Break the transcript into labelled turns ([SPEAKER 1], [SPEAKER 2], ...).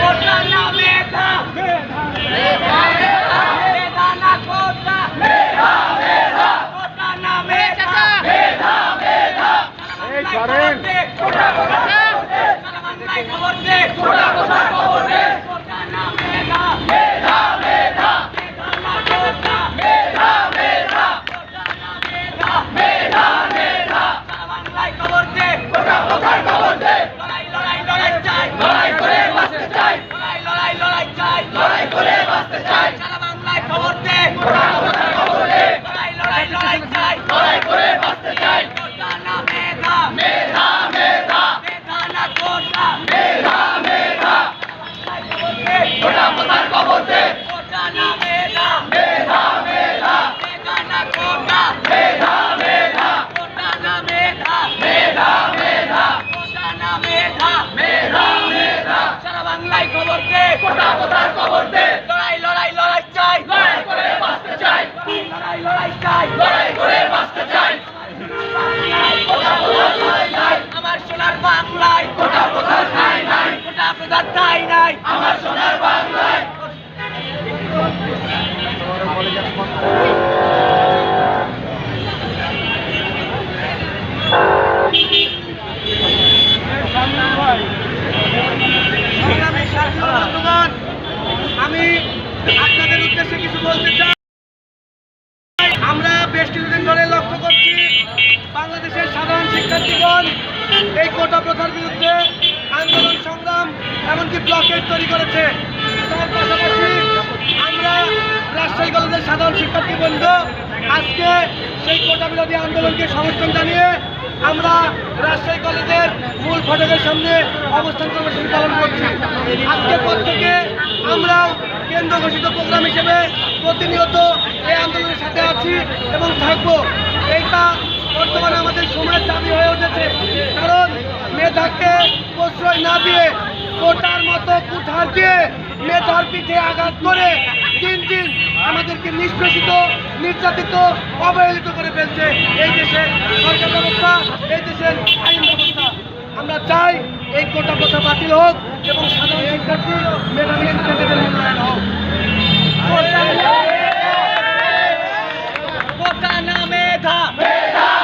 [SPEAKER 1] কোটা না মেধা মেধা মেধা না কোটা মেধা মেধা কোটা না মেধা মেধা মেধা এই করেন কোটা লড়াই লড়াই চাই। লড়াই করে বাঁচতে চাই। আমার সোনার বাংলায় কোটা কোথা ঠাই নাই কোটা কোথা ঠাই নাই। আমার সোনার বাংলায়
[SPEAKER 2] সংগ্রামী সাথী ও বন্ধুগণ, আমি আপনাদের উদ্দেশ্যে কিছু বলতে চাই। বেশ কিছুদিন ধরে লক্ষ্য করছি বাংলাদেশের সাধারণ শিক্ষার্থীগণ এই কোটা প্রথার বিরুদ্ধে আন্দোলন, সংগ্রাম, এমনকি ব্লকেট তৈরি করেছে। তার পাশাপাশি আমরা রাজশাহী কলেজের সাধারণ শিক্ষার্থীবৃন্দ আজকে সেই কোটা বিরোধী আন্দোলনকে সমর্থন জানিয়ে আমরা রাজশাহী কলেজের মূল ফটকের সামনে অবস্থান কর্মসূচি পালন করছি। আজকে পর থেকে আমরাও কেন্দ্র ঘোষিত প্রোগ্রাম হিসেবে প্রতিনিয়ত এই আন্দোলনের সাথে আছি এবং থাকব। এইটা বর্তমানে আমাদের সময়ের দাবি হয়ে উঠেছে। কারণ মেধাকে প্রশ্রয় না দিয়ে কোটার মতো কুঠার দিয়ে মেধার পিঠে আঘাত করে দিন দিন আমাদেরকে নিষ্পেষিত, নির্যাতিত, অবহেলিত করে ফেলছে এই দেশের সরকার ব্যবস্থা, এই দেশের আইন ব্যবস্থা কোটা কথা বাতিল হোক এবং সাধারণ শিক্ষার্থী মেধাবী শিক্ষার্থীদের মূল্যায়ন হোক।